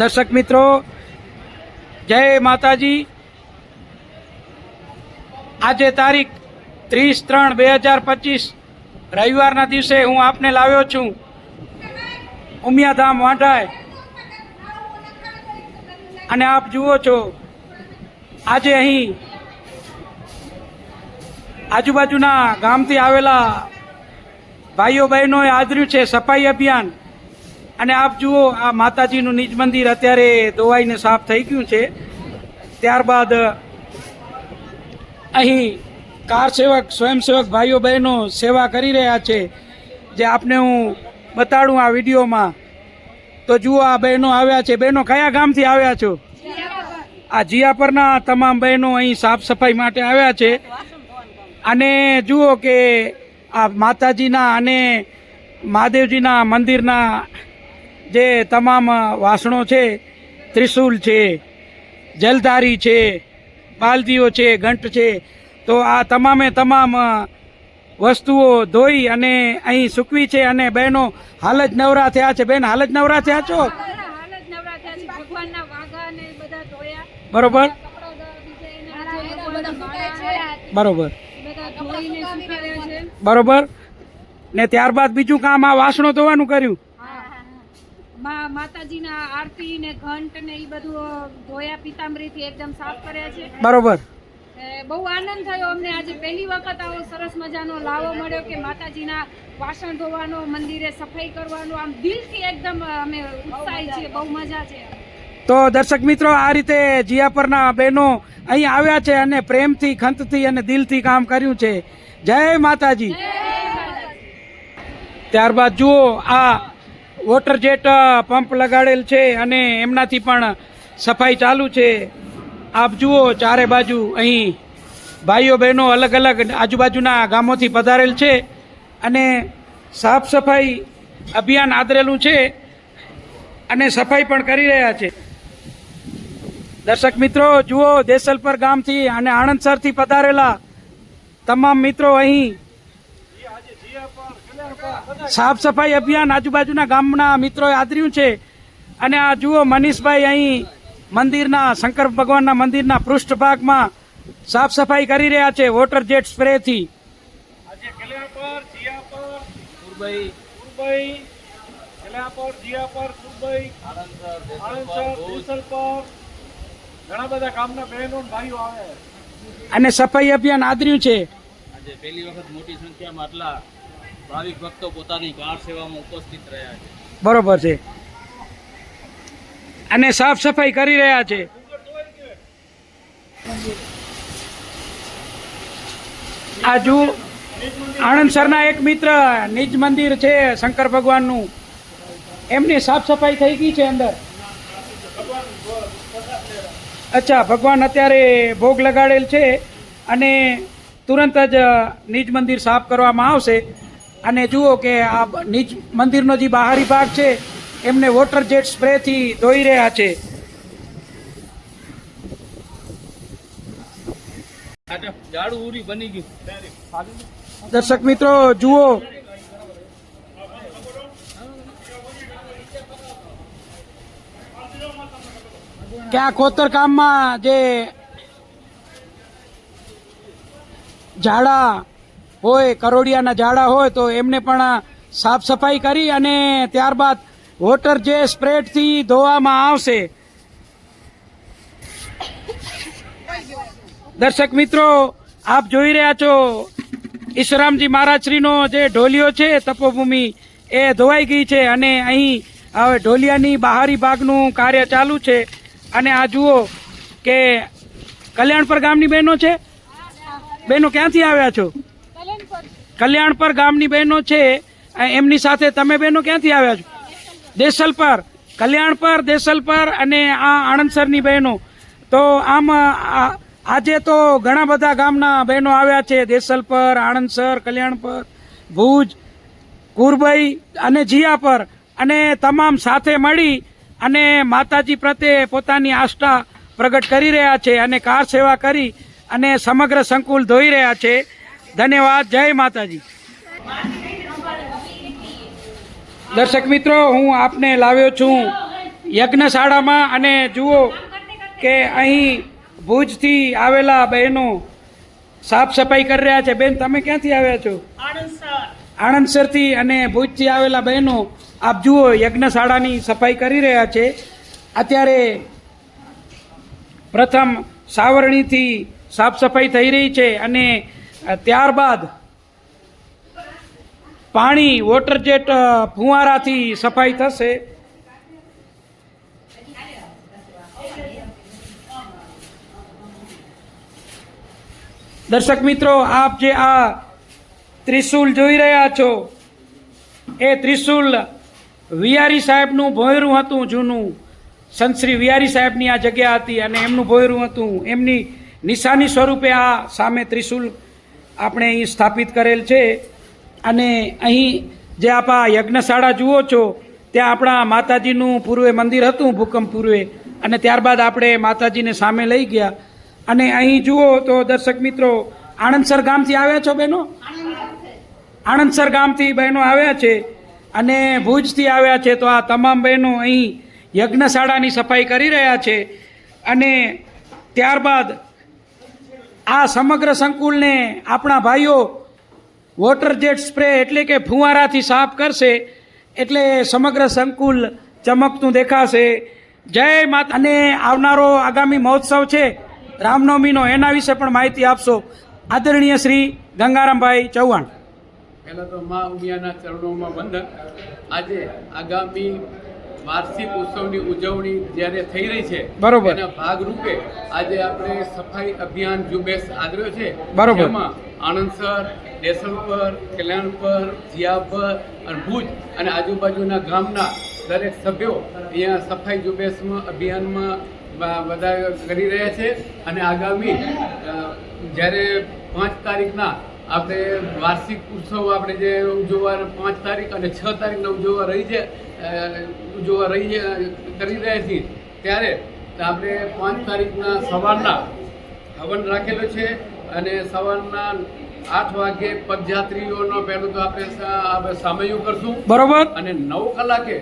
દર્શક મિત્રો, જય માતાજી. આજે તારીખ ત્રીસ ત્રણ બે હજાર પચીસ, રવિવારના દિવસે હું આપને લાવ્યો છું. ઉમિયાધામ વાંઢાય. અને આપ જુઓ છો, આજે અહીં આજુબાજુના ગામથી આવેલા ભાઈઓ બહેનોએ આદર્યું છે, સફાઈ અભિયાન. અને આપ જુઓ, આ માતાજીનું નિજ મંદિર અત્યારે ધોવાઈને સાફ થઈ ગયું છે. ત્યારબાદ અહીં કાર સેવક, સ્વયંસેવક ભાઈઓ બહેનો સેવા કરી રહ્યા છે. જે આપને હું બતાડું આ વિડીયોમાં. તો જુઓ, આ બહેનો આવ્યા છે. બહેનો કયા ગામથી આવ્યા છો? આ જીયાપરના તમામ બહેનો અહીં સાફ સફાઈ માટે આવ્યા છે. અને જુઓ કે આ માતાજીના અને મહાદેવજીના મંદિરના જે તમામ વાસણો છે ત્રિશુલ છે જલધારી છે બાલદીઓ છે ઘંટ છે તો આ તમામે તમામ વસ્તુઓ ધોઈ અને અહીં સૂકવી છે અને બહેનો હાલ જ નવરા થયા છે. બેન હાલ જ નવરા થયા છો? બરોબર. બરોબર. બરોબર. ને ત્યારબાદ બીજું કામ આ વાસણો ધોવાનું કર્યું. માતાજીના આરતી ને ઘંટ ને એ બધું ધોયા પિતાંબરીથી એકદમ સાફ કર્યા છે. બરોબર. બહુ આનંદ થયો અમને. આજે પહેલી વખત આવો સરસ મજાનો લાવો મળ્યો કે માતાજીના વાસણ ધોવાનો મંદિરે સફાઈ કરવાનો. આમ દિલથી એકદમ અમે ઉત્સાહી છીએ. બહુ મજા છે. તો દર્શક મિત્રો આ રીતે જીયાપરના બહેનો અહીં આવ્યા છે અને પ્રેમથી ખંતથી અને દિલથી કામ કર્યું છે. જય માતાજી. ત્યારબાદ જુઓ આ વોટર જેટ પંપ લગાડેલ છે અને એમનાથી પણ સફાઈ ચાલુ છે. આપ જુઓ ચારે બાજુ અહીં ભાઈઓ બહેનો અલગ અલગ આજુબાજુના ગામોથી પધારેલ છે અને સાફ સફાઈ અભિયાન આદરેલું છે અને સફાઈ પણ કરી રહ્યા છે. દર્શક મિત્રો, જુઓ દેસલપર ગામથી અને આણંદસરથી પધારેલા તમામ મિત્રો અહીં સાફ સફાઈ અભિયાન આજુબાજુના ગામના મિત્રોએ આદર્યું છે. અને આ જુઓ મનીષભાઈ અહીં મંદિરના શંકર ભગવાનના મંદિરના પૃષ્ઠભાગમાં સાફ સફાઈ કરી રહ્યા છે વોટર જેટ સ્પ્રેથી. ઘણા બધા ગામના બહેનો અને ભાઈઓ આવે. અને સફાઈ અભિયાન આદર્યું છે. આજે પહેલી વખત મોટી સંખ્યામાં આટલા ભાવિક ભક્તો પોતાની કાર સેવામાં ઉપસ્થિત રહ્યા છે. બરોબર છે. અને સાફ સફાઈ કરી રહ્યા છે. આજુ આણંદસરના એક મિત્ર નિજ મંદિર છે શંકર ભગવાનનું. એમની સાફ સફાઈ થઈ ગઈ છે અંદર. અચ્છા, ભગવાન અત્યારે ભોગ લગાડેલ છે અને તુરંત જ નિજ મંદિર સાફ કરવામાં આવશે. અને જુઓ કે આ નીચ મંદિરનો જે બહારી ભાગ છે, એમને વોટર જેટ સ્પ્રેથી ધોઈ રહ્યા છે. દર્શક મિત્રો, જુઓ. કે આ ખોતરકામમાં જે ઝાડા હોય, કરોડિયાના ઝાડા હોય, તો એમને પણ સાફ સફાઈ કરી અને ત્યારબાદ વોટર જે સ્પ્રેડથી ધોવામાં આવશે. દર્શક મિત્રો, આપ જોઈ રહ્યા છો ઈશ્વરામજી મહારાજશ્રીનો જે ઢોલિયો છે, તપોભૂમિ, એ ધોવાઈ ગઈ છે અને અહીં હવે ઢોલિયાની બહારી ભાગનું કાર્ય ચાલુ છે. અને આ જુઓ કે કલ્યાણપર ગામની બહેનો છે? બહેનો ક્યાંથી આવ્યા છો? કલ્યાણપર ગામની બહેનો છે એમની સાથે તમે બહેનો ક્યાંથી આવ્યા છો? દેસલપર કલ્યાણપર દેસલપર અને આ આણંદસરની બહેનો. તો આમ આજે તો ઘણા બધા ગામના બહેનો આવ્યા છે દેસલપર આણંદસર કલ્યાણપર ભુજ, કુરબઈ અને જીયાપર અને તમામ સાથે મળી અને માતાજી પ્રત્યે પોતાની આસ્થા પ્રગટ કરી રહ્યા છે અને કાર સેવા કરી અને સમગ્ર સંકુલ ધોઈ રહ્યા છે. ધન્યવાદ, જય માતાજી. દર્શક મિત્રો, હું આપને લાવ્યો છું યજ્ઞશાળામાં અને જુઓ કે અહીં ભુજથી આવેલા બહેનો સાફ સફાઈ કરી રહ્યા છે. બેન, તમે ક્યાંથી આવ્યા છો? આણંદસરથી અને ભુજથી આવેલા બહેનો આપ જુઓ યજ્ઞશાળાની સફાઈ કરી રહ્યા છે. અત્યારે પ્રથમ સાવરણીથી સાફ સફાઈ થઈ રહી છે અને ત્યારબાદ પાણી વોટર જેટ ફુવારાથી સફાઈ થશે. દર્શક મિત્રો, આપ જે આ ત્રિશુલ જોઈ રહ્યા છો, એ ત્રિશુલ વિયારી સાહેબનું ભોયરું હતું, જૂનું. સંતશ્રી વિયારી સાહેબની આ જગ્યા હતી અને એમનું ભોયરું હતું. એમની નિશાની સ્વરૂપે આ સામે ત્રિશુલ આપણે અહીં સ્થાપિત કરેલ છે. અને અહીં જે આપ આ યજ્ઞશાળા જુઓ છો, ત્યાં આપણા માતાજીનું પૂર્વે મંદિર હતું, ભૂકંપ પૂર્વે. અને ત્યારબાદ આપણે માતાજીને સામે લઈ ગયા. અને અહીં જુઓ તો દર્શક મિત્રો, આણંદસર ગામથી આવ્યા છો બહેનો? આણંદસર ગામથી બહેનો આવ્યા છે. અને ભુજથી આવ્યા છે તો આ તમામ બહેનો અહીં યજ્ઞશાળાની સફાઈ કરી રહ્યા છે. અને ત્યારબાદ આ સમગ્ર સંકુલને આપણા ભાઈઓ વોટર જેટ સ્પ્રે એટલે કે ફુવારાથી સાફ કરશે એટલે સમગ્ર સંકુલ ચમકતું દેખાશે. જય માતા અને આવનારો આગામી મહોત્સવ છે રામનવમીનો, એના વિશે પણ માહિતી આપશો. આદરણીય શ્રી ગંગારામભાઈ ચૌહાણ. પહેલાં તો મા ઉમિયાના ચરણોમાં વંદન. આજે આગામી વાર્ષિક ઉત્સવની ઉજવણી જ્યારે થઈ રહી છે બરોબર. એના ભાગરૂપે આજે આપણે સફાઈ અભિયાન ઝુંબેશ આદર્યો છે બરોબર. જેમાં આણંદસર દેસલપર કલ્યાણપર જિયાપર અને ભુજ અને આજુબાજુના ગામના દરેક સભ્યો અહીંયા સફાઈ ઝુંબેશમાં અભિયાનમાં બધા કરી રહ્યા છે અને આગામી જ્યારે પાંચ તારીખના આપણે વાર્ષિક ઉત્સવ આપણે જે ઉજવવા પાંચ તારીખ અને છ તારીખના ઉજવવા રહી છે ઉજવવા રહી કરી રહ્યા છીએ ત્યારે આપણે પાંચ તારીખના સવારના હવન રાખેલો છે અને સવારના આઠ વાગે પદયાત્રીઓનો પહેલું તો આપણે સામયું કરશું. બરોબર. અને નવ કલાકે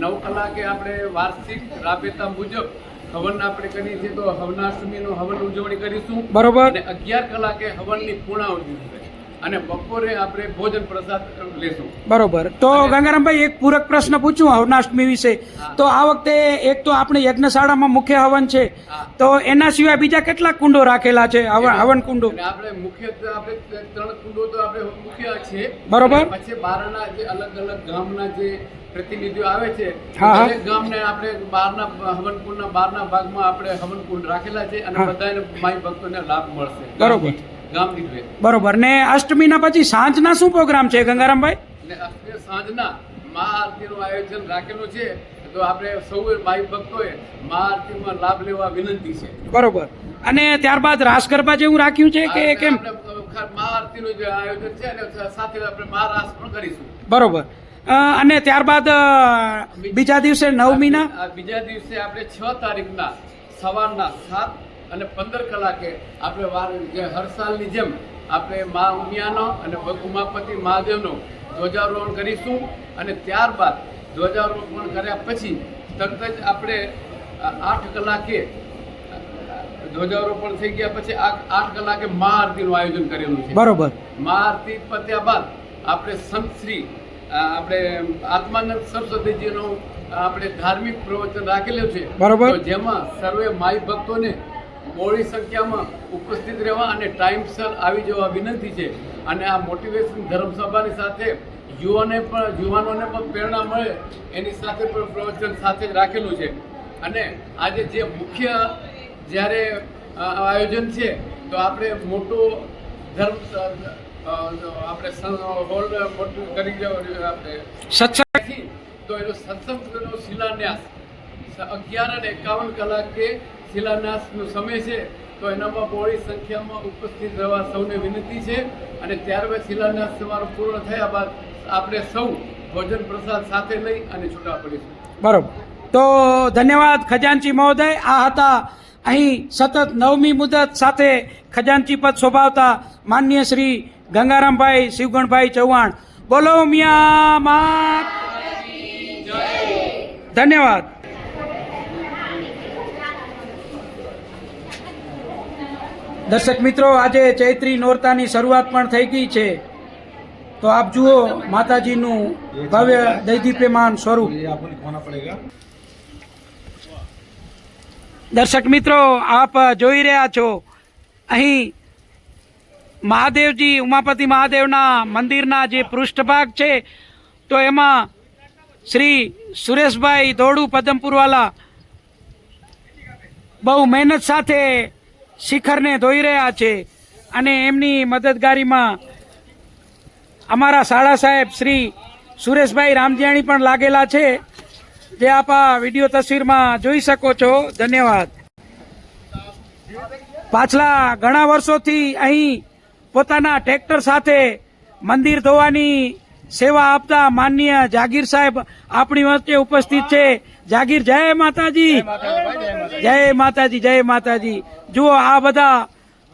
નવ કલાકે આપણે વાર્ષિક રાબેતા મુજબ હવન આપણે કરીએ છીએ તો હવનાષ્ટમીનો હવન ઉજવણી કરીશું. બરોબર. અને અગિયાર કલાકે હવનની પૂર્ણાહુતિ અને બપોરે આપણે ભોજન પ્રસાદ લેશું. બરોબર. તો ગંગારામભાઈ એક પૂરક પ્રશ્ન પૂછું હવનાષ્ટમી વિશે. તો આ વખતે એક તો આપણે યજ્ઞશાળામાં મુખ્ય હવન છે. તો એના સિવાય બીજા કેટલા કુંડો રાખેલા છે? હવન કુંડો? આપણે મુખ્ય આપણે ત્રણ કુંડો તો આપણે મુખ્ય છે. બરોબર. પછી બહારના જે અલગ અલગ ગામના જે પ્રતિનિધિઓ આવે છે. દરેક ગામને આપણે બહારના હવન કુંડના બહારના ભાગમાં આપણે હવન કુંડ રાખેલા છે અને. બધાને માઈ ભક્તોને લાભ મળશે. બરોબર. ગામ દીઠ બરોબર. ને અષ્ટમીના પછી સાંજના શું પ્રોગ્રામ છે ગંગારામભાઈ? અને આપણે સાંજના મહાઆરતીનું આયોજન રાખેલું છે. તો આપણે સૌએ ભાઈ ભક્તોએ મહાઆરતીમાં લાભ લેવા વિનંતી છે. બરોબર. અને ત્યારબાદ રાસ ગરબા જેવું રાખ્યું છે કે કેમ? આપણે મહાઆરતીનું જે આયોજન છે અને સાથે આપણે મહારાસ પણ કરીશું. બરોબર. અને ત્યારબાદ બીજા દિવસે નવમીના? બીજા દિવસે આપણે છ તારીખના સવારના સાત અને પંદર કલાકે આપણે વાર જે હર સાલની જેમ આપણે મા ઉમિયાનો અને ઉમાપતિ મહાદેવનો ધ્વજારોહણ કરીશું અને ત્યારબાદ ધ્વજારોહણ કર્યા પછી તરત જ આપણે આઠ કલાકે ધ્વજારોપણ થઈ ગયા પછી આઠ કલાકે મહાઆરતીનું આયોજન કરેલું છે. બરોબર. મહાઆરતી પત્યા બાદ આપણે સંત શ્રી આપણે આત્માનંદ સરસ્વતીજીનું આપણે ધાર્મિક પ્રવચન રાખેલું છે. બરોબર. જેમાં સર્વે માઈ ભક્તોને મોડી સંખ્યામાં ઉપસ્થિત રહેવા અને ટાઈમસર આવી જવા વિનંતી છે. અને આ મોટિવેશન ધર્મસભાની સાથે યુવાને પણ યુવાનોને પણ પ્રેરણા મળે એની સાથે પણ પ્રવચન સાથે જ રાખેલું છે. અને આજે જે મુખ્ય જ્યારે આયોજન છે તો આપણે મોટો ધર્મ આપણે હોલ મોટું કરી આપણે સત્સંગ. તો એનો સત્સંગનો શિલાન્યાસ. અગિયાર અને એકાવન કલાકે શિલાન્યાસનો સમય છે તો એનામાં બહોળી સંખ્યામાં ઉપસ્થિત રહેવા સૌને વિનંતી છે. અને ત્યારબાદ શિલાન્યાસ તમારો પૂર્ણ થયા બાદ આપણે સૌ ભોજન પ્રસાદ સાથે લઈ અને છૂટા પડીશું. બરોબર. તો ધન્યવાદ ખજાનચી મહોદય. આ હતા અહીં સતત નવમી મુદત સાથે ખજાનચી પદ શોભાવતા માન્ય શ્રી ગંગારામભાઈ શિવગણભાઈ ચૌહાણ. બોલો મિયા મા ધન્યવાદ. દર્શક મિત્રો, આજે ચૈત્રી નોરતાની શરૂઆત પણ થઈ ગઈ છે. તો આપ જુઓ માતાજીનું ભવ્ય દૈદીપ્યમાન સ્વરૂપ. દર્શક મિત્રો, આપ જોઈ રહ્યા છો, અહીં મહાદેવજી, ઉમાપતિ મહાદેવના મંદિરના જે પૃષ્ઠભાગ છે, તો એમાં શ્રી સુરેશભાઈ દોડુ પદમપુરવાલા બહુ મહેનત સાથે શિખરને ધોઈ રહ્યા છે અને એમની મદદગારીમાં અમારા શાળા સાહેબ શ્રી સુરેશભાઈ રામજીયાણી પણ લાગેલા છે. જે આપ આ વીડિયો તસવીરમાં જોઈ શકો છો. ધન્યવાદ. પાછલા ઘણા વર્ષોથી અહીં પોતાના ટ્રેક્ટર સાથે મંદિર ધોવાની સેવા આપતા માનનીય જાગીર સાહેબ આપણી વચ્ચે ઉપસ્થિત છે. જાગીર જય માતાજી. જય માતાજી જય માતાજી. જુઓ આ બધા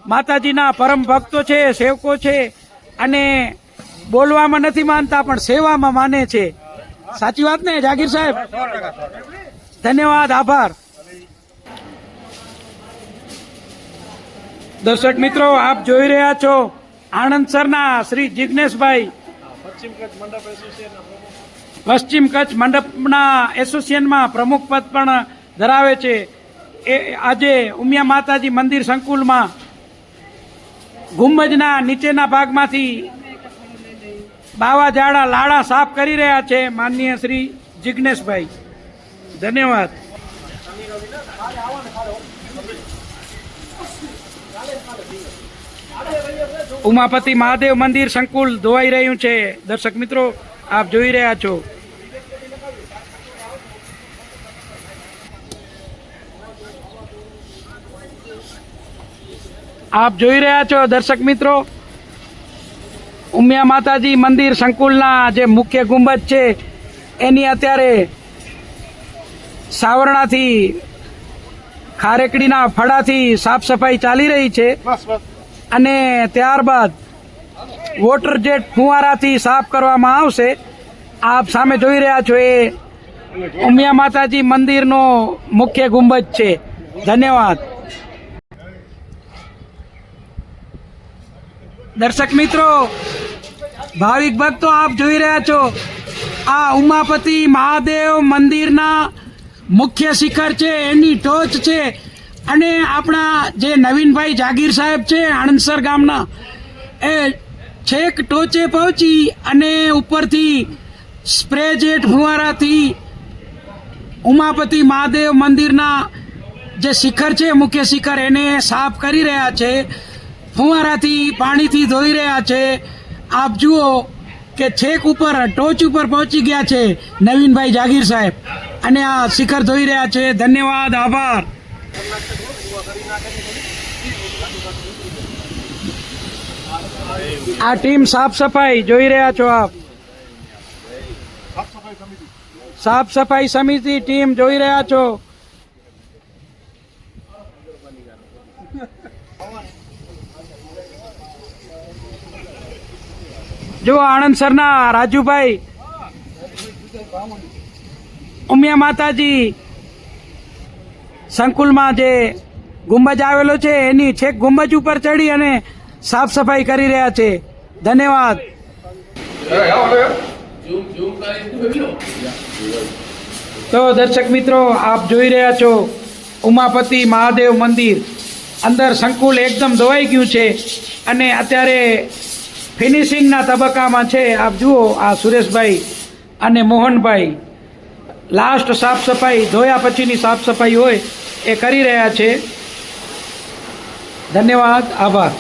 માતાજીના પરમ ભક્તો છે સેવકો છે અને બોલવામાં નથી માનતા પણ સેવામાં માને છે. સાચી વાત ને જાગીર સાહેબ? ધન્યવાદ આભાર. દર્શક મિત્રો આપ જોઈ રહ્યા છો આણંદ સરના શ્રી જિજ્ઞેશભાઈ પશ્ચિમ કચ્છ મંડપના એસોસિએશનમાં પ્રમુખ પદ પણ ધરાવે છે. એ આજે ઉમિયા માતાજી મંદિર સંકુલમાં ગુંબજના નીચેના ભાગમાંથી બાવા ઝાડા લાડા સાફ કરી રહ્યા છે માનનીય શ્રી જિજ્ઞેશભાઈ ધન્યવાદ. ઉમાપતિ મહાદેવ મંદિર સંકુલ ધોવાઈ રહ્યું છે. દર્શક મિત્રો, આપ જોઈ રહ્યા છો આપ જોઈ રહ્યા છો દર્શક મિત્રો. ઉમિયા માતાજી મંદિર સંકુલના જે મુખ્ય ગુંબજ છે એની અત્યારે સાવરણાથી ખારેકડીના ફળાથી સાફ સફાઈ ચાલી રહી છે. અને ત્યારબાદ વોટર જેટ ફુવારાથી સાફ કરવામાં આવશે. આપ સામે જોઈ રહ્યા છો એ ઉમિયા માતાજી મંદિરનો મુખ્ય ગુંબજ છે. ધન્યવાદ. દર્શક મિત્રો, ભાવિક ભક્તો આપ જોઈ રહ્યા છો, આ ઉમાપતિ મહાદેવ મંદિરના મુખ્ય શિખર છે, એની ટોચ છે, અને આપણા જે નવીનભાઈ જાગીર સાહેબ છે, આણંદસર ગામના, એ છેક ટોચે પહોંચી અને ઉપરથી સ્પ્રે જેટ ફુવારાથી ઉમાપતિ મહાદેવ મંદિરના જે શિખર છે, મુખ્ય શિખર, એને સાફ કરી રહ્યા છે. ફુવારાથી પાણીથી ધોઈ રહ્યા છે. આપ જુઓ કે છેક ઉપર, ટોચ ઉપર પહોંચી ગયા છે નવીનભાઈ જાગીર સાહેબ. અને આ શિખર ધોઈ રહ્યા છે. ધન્યવાદ, આભાર. આ ટીમ સાફ સફાઈ જોઈ રહ્યા છો આપ. સાફ સફાઈ સમિતિ. ટીમ જોઈ રહ્યા છો. જો આણંદ સરના રાજુભાઈ. ઉમિયા માતાજી સંકુલમાં જે ગુંબજ આવેલો છે, એની છેક ગુંબજ ઉપર ચડી અને સાફ સફાઈ કરી રહ્યા છે. ધન્યવાદ. તો દર્શક મિત્રો, આપ જોઈ રહ્યા છો ઉમાપતિ મહાદેવ મંદિર. અંદર સંકુલ એકદમ ધોવાઈ ગયું છે અને અત્યારે ફિનિશિંગના તબક્કામાં છે. આપ જુઓ, આ સુરેશભાઈ અને મોહનભાઈ લાસ્ટ સાફ સફાઈ, ધોયા પછીની સાફ સફાઈ હોય એ કરી રહ્યા છે. ધન્યવાદ, આભાર.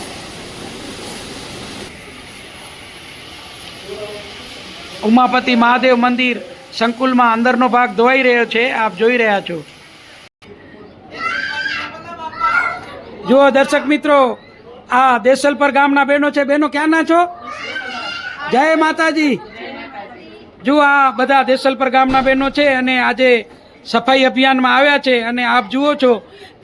ઉમાપતિ મહાદેવ મંદિર સંકુલમાં અંદરનો ભાગ ધોવાઈ રહ્યો છે. આપ જોઈ રહ્યા છો. જુઓ દર્શક મિત્રો આ દેસલપર ગામના બહેનો છે. બહેનો ક્યાંના છો? જય માતાજી. જુઓ આ બધા દેસલપર ગામના બહેનો છે અને આજે સફાઈ અભિયાનમાં આવ્યા છે અને આપ જુઓ છો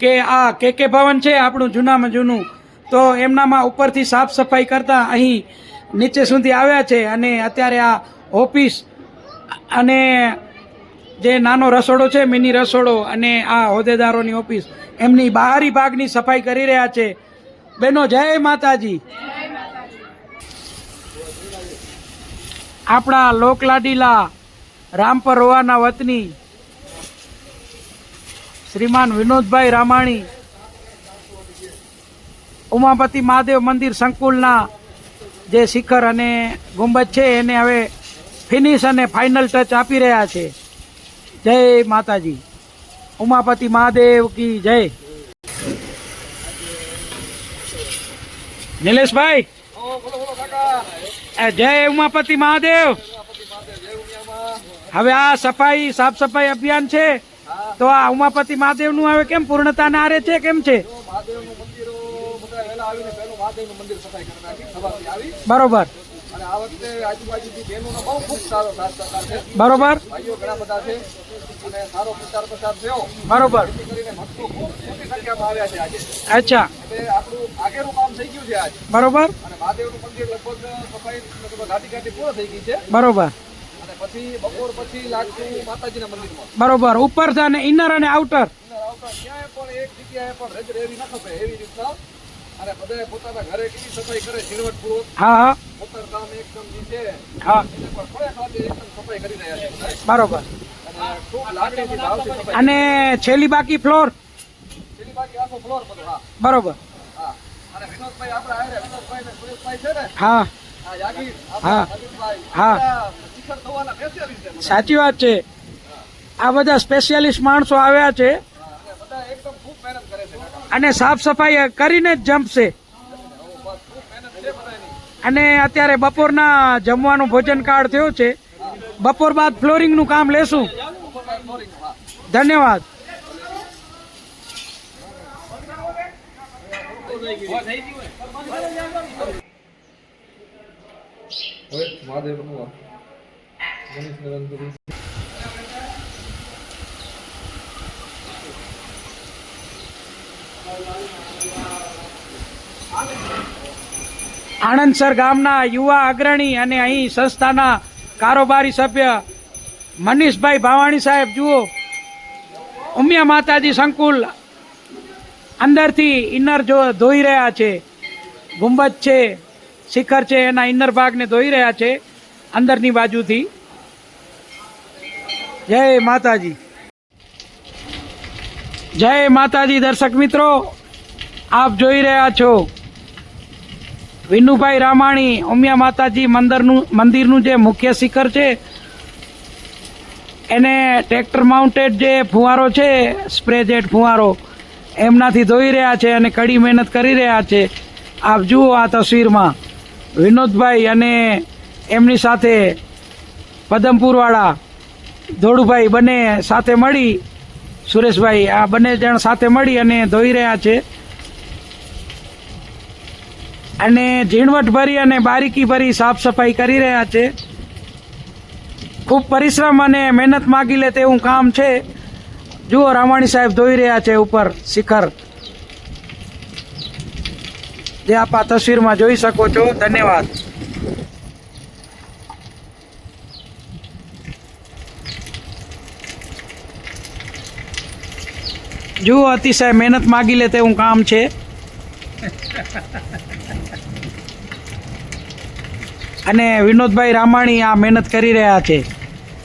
કે આ કે કે ભવન છે આપણું જૂનામાં જૂનું. તો એમનામાં ઉપરથી સાફ સફાઈ કરતા અહીં નીચે સુધી આવ્યા છે અને અત્યારે આ ઓફિસ અને જે નાનો રસોડો છે, મિની રસોડો અને આ હોદ્દેદારોની ઓફિસ, એમની બહારી ભાગની સફાઈ કરી રહ્યા છે. બેનો, જય માતાજી. આપણા લોકલાડીલા રામપર રોવાના વતની શ્રીમાન વિનોદભાઈ રામાણી, ઉમાપતિ મહાદેવ મંદિર સંકુલના જે શિખર અને ગુંબજ છે, એને હવે ફિનિશ અને ફાઇનલ ટચ આપી રહ્યા છે. જય માતાજી. ઉમાપતિ મહાદેવ કી જય. નિલેશભાઈ. જય ઉમાપતિ મહાદેવ. હવે આ સફાઈ સાફ સફાઈ અભિયાન છે. તો આ ઉમાપતિ મહાદેવનું હવે કેમ પૂર્ણતા રહે છે કેમ છે? બરોબર. આ વખતે આજુબાજુની બહેનોનો બહુ ખૂબ સારો સાથ. સહકાર છે બરોબર. ભાઈઓ ઘણા બધા છે. અને સારો પ્રચાર પ્રસાર થયો. બરોબર. કરીને ભક્તો ખૂબ મોટી સંખ્યામાં આવ્યા છે આજે. અચ્છા. એટલે આપણું આગેનું કામ થઈ ગયું છે આજ. બરોબર. અને મહાદેવનું મંદિર લગભગ સફાઈ લગભગ ઘાટી ઘાટી થઈ ગઈ છે. બરોબર. અને પછી બપોર પછી લાગતું માતાજીના મંદિરમાં. બરોબર. ઉપર છે અને ઇનર અને આઉટર આવતા ક્યાંય પણ એક જગ્યાએ પણ રજ રેવી ન ખપે એવી રીતના અને બધાય પોતાના ઘરે કેવી સફાઈ કરે ઝીણવટપૂર્વક? હા હા. પોતાનું કામ એકદમ જે હા. એકદમ સફાઈ કરી રહ્યા છે. બરોબર. અને છેલ્લી બાકી ફ્લોર? છેલ્લી બાકી આખો ફ્લોર બધો હા. બરોબર. હા. અને વિનોદભાઈ આપણે આયા વિનોદભાઈ ને સુરેશભાઈ છે ને? હા. હા. હા. સાચી વાત છે. આ બધા સ્પેશિયાલિસ્ટ માણસો આવ્યા છે હા, અને બધા એકદમ ખૂબ મહેનત કરે છે કાકા અને સાફ સફાઈ કરીને જ જમશે. અને અત્યારે બપોરના જમવાનું ભોજન કાળ થયો છે. બપોર બાદ ફ્લોરિંગનું કામ લેશું. ધન્યવાદ. હા આણંદસર ગામના યુવા અગ્રણી અને અહીં સંસ્થાના કારોબારી સભ્ય મનીષભાઈ ભાવાણી સાહેબ, જુઓ. ઉમિયા માતાજી સંકુલ અંદરથી ઇનર જો ધોઈ રહ્યા છે, ગુંબજ છે, શિખર છે, એના ઇનર ભાગને ધોઈ રહ્યા છે, અંદરની બાજુથી. જય માતાજી. જય માતાજી દર્શક મિત્રો, આપ જોઈ રહ્યા છો વિનુભાઈ રામાણી ઉમિયા માતાજી મંદિરનું મંદિરનું જે મુખ્ય શિખર છે, એને ટ્રેક્ટર માઉન્ટેડ જે ફુવારો છે, સ્પ્રે ફુવારો, એમનાથી ધોઈ રહ્યા છે અને કડી મહેનત કરી રહ્યા છે. આપ જુઓ આ તસવીરમાં, વિનોદભાઈ અને એમની સાથે પદમપુરવાળા ધોળુભાઈ બંને સાથે મળી સુરેશભાઈ, આ બંને જણ સાથે મળી અને ધોઈ રહ્યા છે. અને ઝીણવટ ભરી અને બારીકી ભરી સાફ સફાઈ કરી રહ્યા છે. ખૂબ પરિશ્રમ અને મહેનત માગી લે તેવું કામ છે. જુઓ, રામાણી સાહેબ ધોઈ રહ્યા છે ઉપર શિખર. જે આપ આ તસવીરમાં જોઈ શકો છો. ધન્યવાદ. જુઓ અતિશય મહેનત માગી લે તેવું કામ છે. અને વિનોદભાઈ રામાણી આ મહેનત કરી રહ્યા છે.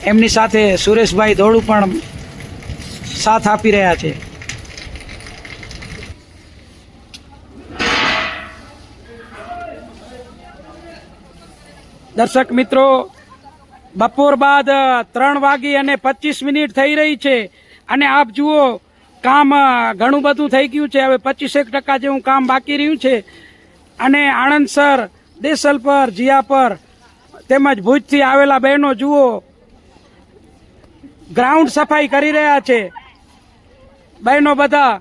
એમની સાથે સુરેશભાઈ ધોળુ પણ સાથ આપી રહ્યા છે. દર્શક મિત્રો, બપોર બાદ ત્રણ વાગી અને પચીસ મિનિટ થઈ રહી છે. અને આપ જુઓ કામ ઘણું બધું થઈ ગયું છે. હવે પચીસેક ટકા જેવું કામ બાકી રહ્યું છે. અને આણંદસર દેસલ પર, જીયા પર, તેમજ ભુજથી આવેલા બહેનો જુઓ ગ્રાઉન્ડ સફાઈ કરી રહ્યા છે. બહેનો બધા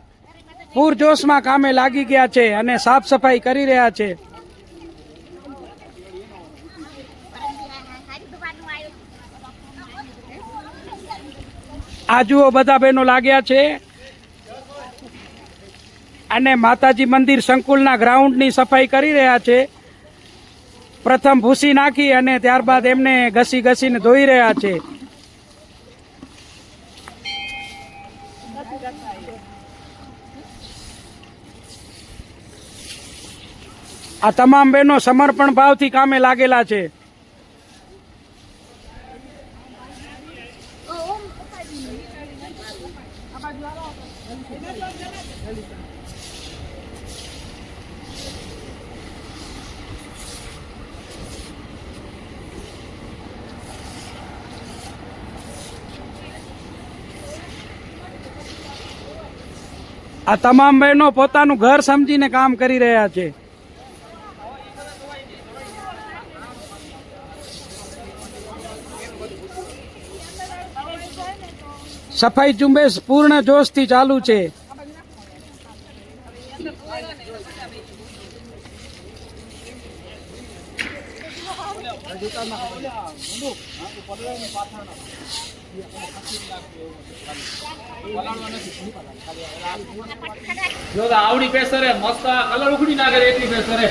પૂરજોશમાં કામે લાગી ગયા છે અને સાફ સફાઈ કરી રહ્યા છે. આ જુઓ બધા બહેનો લાગ્યા છે. અને માતાજી મંદિર સંકુલના ગ્રાઉન્ડની સફાઈ કરી રહ્યા છે. પ્રથમ ભૂસી નાખી અને ત્યારબાદ એમને ઘસી ઘસીને ધોઈ રહ્યા છે. આ તમામ બહેનો સમર્પણ ભાવથી કામે લાગેલા છે. આ તમામ બહેનો પોતાનું ઘર સમજીને કામ કરી રહ્યા છે. સફાઈ ઝુંબેશ પૂર્ણ જોશથી ચાલુ છે. મસ્ત કલર ઉખડી ના કરે એટલી પેસરે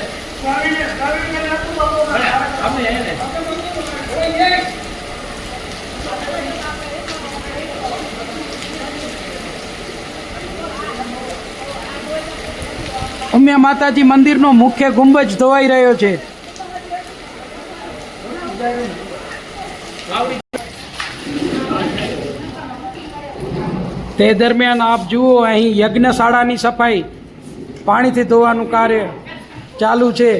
આપણે એને ઉમિયા માતાજી મંદિરનો મુખ્ય ગુંબજ ધોવાઈ રહ્યો છે. તે દરમિયાન આપ જુઓ અહીં યજ્ઞશાળાની સફાઈ પાણીથી ધોવાનું કાર્ય ચાલુ છે.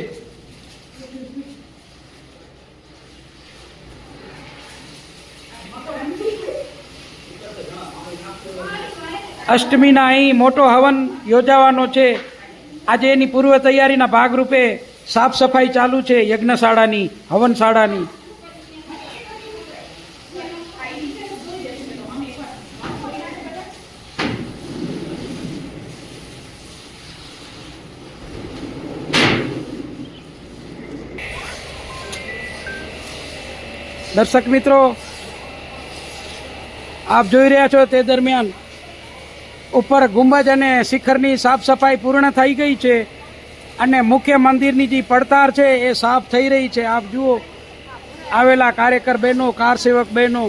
અષ્ટમીના અહીં મોટો હવન યોજાવાનો છે. આજે એની પૂર્વ તૈયારીના ભાગરૂપે સાફ સફાઈ ચાલુ છે યજ્ઞશાળાની, હવનશાળાની. દર્શક મિત્રો, આપ જોઈ રહ્યા છો તે દરમિયાન ઉપર ગુંબજ અને શિખરની સાફ સફાઈ પૂર્ણ થઈ ગઈ છે અને મુખ્ય મંદિરની જે પડતાર છે એ સાફ થઈ રહી છે. આપ જુઓ, આવેલા કાર્યકર બહેનો, કાર સેવક બહેનો,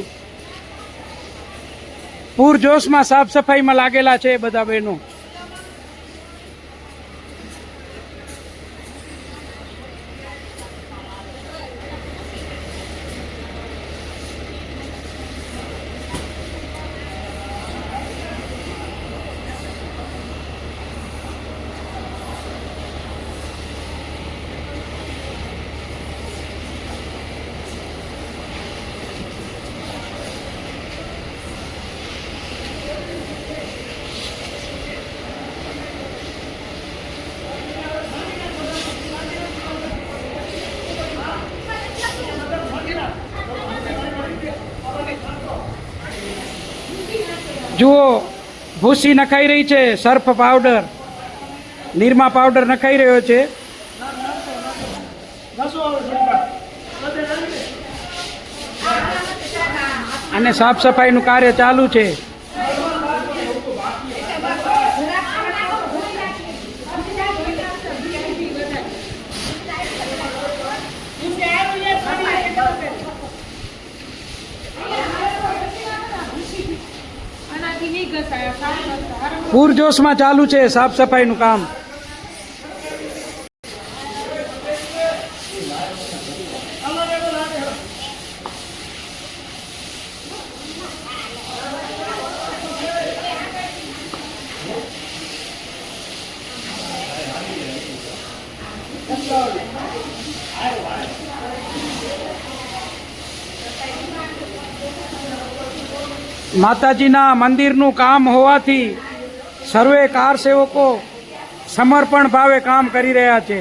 પૂરજોશમાં સાફ સફાઈમાં લાગેલા છે બધા બહેનો. જુઓ, ભૂસી નખાઈ રહી છે, સર્ફ પાવડર. નિરમા પાવડર નખાઈ રહ્યો છે. અને સાફ સફાઈનું કાર્ય ચાલુ છે આનાથી નહીં ઘસાય સાફ કરતા પૂરજોશમાં ચાલુ છે સાફ સફાઈનું કામ. માતાજીના મંદિરનું કામ હોવાથી સર્વે કાર સેવકો સમર્પણ ભાવે કામ કરી રહ્યા છે.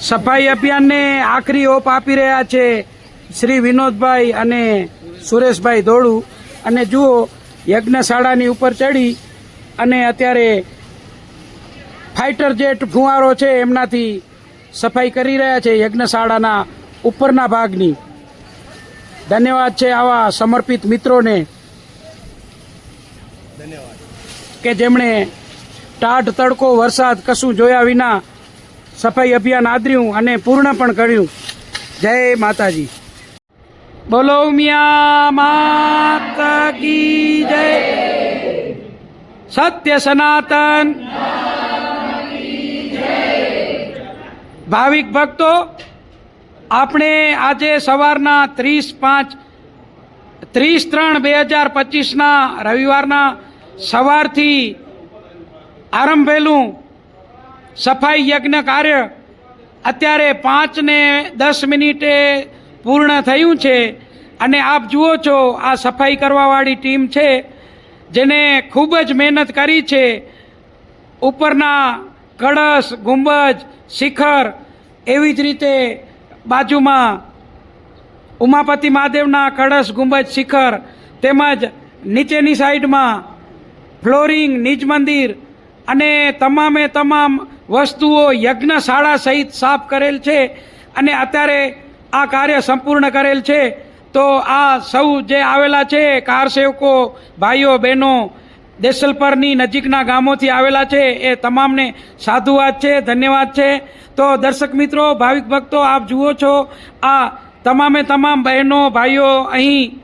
સફાઈ અભિયાનને આખરી ઓપ આપી રહ્યા છે શ્રી વિનોદભાઈ અને સુરેશભાઈ ધોળુ. અને જુઓ, યજ્ઞશાળાની ઉપર ચડી અને અત્યારે ફાઇટર જેટ ફુવારો છે એમનાથી સફાઈ કરી રહ્યા છે યજ્ઞશાળાના ઉપરના ભાગની. ધન્યવાદ છે આવા સમર્પિત મિત્રોને કે જેમણે ટાઢ તડકો વરસાદ કશું જોયા વિના સફાઈ અભિયાન આદર્યું અને પૂર્ણ પણ કર્યું. જય માતાજી. બોલો મિયા માતા કી જય. સત્ય સનાતન. ભાવિક ભક્તો, આપણે આજે સવારના ત્રીસ પાંચ, ત્રીસ ત્રણ બે હજાર પચીસના રવિવારના સવારથી આરંભેલું સફાઈ યજ્ઞ કાર્ય અત્યારે પાંચ ને દસ મિનિટે પૂર્ણ થયું છે. અને આપ જુઓ છો, આ સફાઈ કરવાવાળી ટીમ છે, જેને ખૂબ જ મહેનત કરી છે. ઉપરના કળશ, ગુંબજ, શિખર એવી જ રીતે બાજુમાં ઉમાપતિ મહાદેવના કળશ, ગુંબજ, શિખર તેમજ નીચેની સાઈડમાં ફ્લોરિંગ નિજ મંદિર અને તમામે તમામ વસ્તુઓ યજ્ઞશાળા સહિત સાફ કરેલ છે અને અત્યારે આ કાર્ય સંપૂર્ણ કરેલ છે. તો આ સૌ જે આવેલા છે, કાર સેવકો, ભાઈઓ, બહેનો, દેસલપરની નજીકના ગામોથી આવેલા છે, એ તમામને સાધુવાદ છે, ધન્યવાદ છે. તો દર્શક મિત્રો, ભાવિક ભક્તો, આપ જુઓ છો, આ તમામે તમામ બહેનો, ભાઈઓ અહીં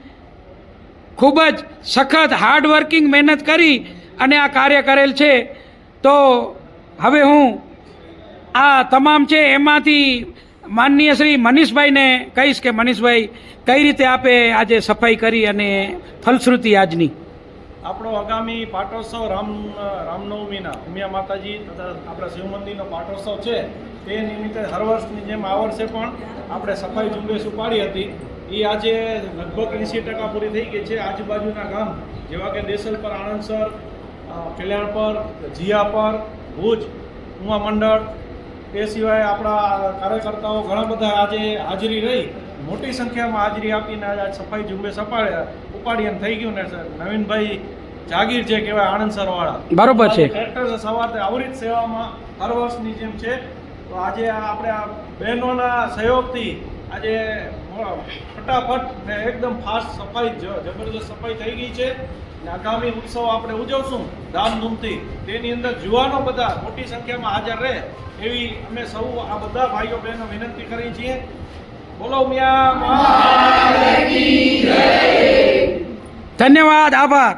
ખૂબ જ સખત હાર્ડવર્કિંગ મહેનત કરી અને આ કાર્ય કરેલ છે. તો હવે હું આ તમામ છે એમાંથી માનનીય શ્રી મનીષભાઈને કહીશ કે મનીષભાઈ કઈ રીતે આપે આજે સફાઈ કરી અને ફલશ્રુતિ આજની? આપણો આગામી પાટોત્સવ રામ રામનવમીના ઉમિયા માતાજી તથા આપણા શિવ મંદિરનો પાટોત્સવ છે તે નિમિત્તે હર વર્ષની જેમ આ વર્ષે પણ આપણે સફાઈ ઝુંબેશ ઉપાડી હતી. એ આજે લગભગ એંસી ટકા પૂરી થઈ ગઈ છે. આજુબાજુના ગામ જેવા કે દેસલપર આણંદસર અ, કલ્યાણપર જીયાપર ભુજ ઉમા મંડળ તે સિવાય આપણા કાર્યકર્તાઓ ઘણા બધા આજે હાજરી રહી. મોટી સંખ્યામાં હાજરી આપીને આજે સફાઈ ઝુંબેશ અપાડ્યા. ઉપાડી એમ થઈ ગયું ને સર. નવીનભાઈ જાગીર છે કહેવાય આણંદ સરવાળા. બરોબર છે. સવારે અવરિત સેવામાં હર વર્ષની જેમ છે. તો આજે આ આપણે આ બહેનોના સહયોગથી આજે ફટાફટ ને એકદમ ફાસ્ટ સફાઈ જ- જબરદસ્ત સફાઈ થઈ ગઈ છે. ને આગામી ઉત્સવ આપણે ઉજવશું ધામધૂમથી. તેની અંદર જુવાનો બધા મોટી સંખ્યામાં હાજર રહે એવી અમે સૌ આ બધા ભાઈઓ બહેનો વિનંતી કરી છીએ. બોલો મિયા ધન્યવાદ, આભાર.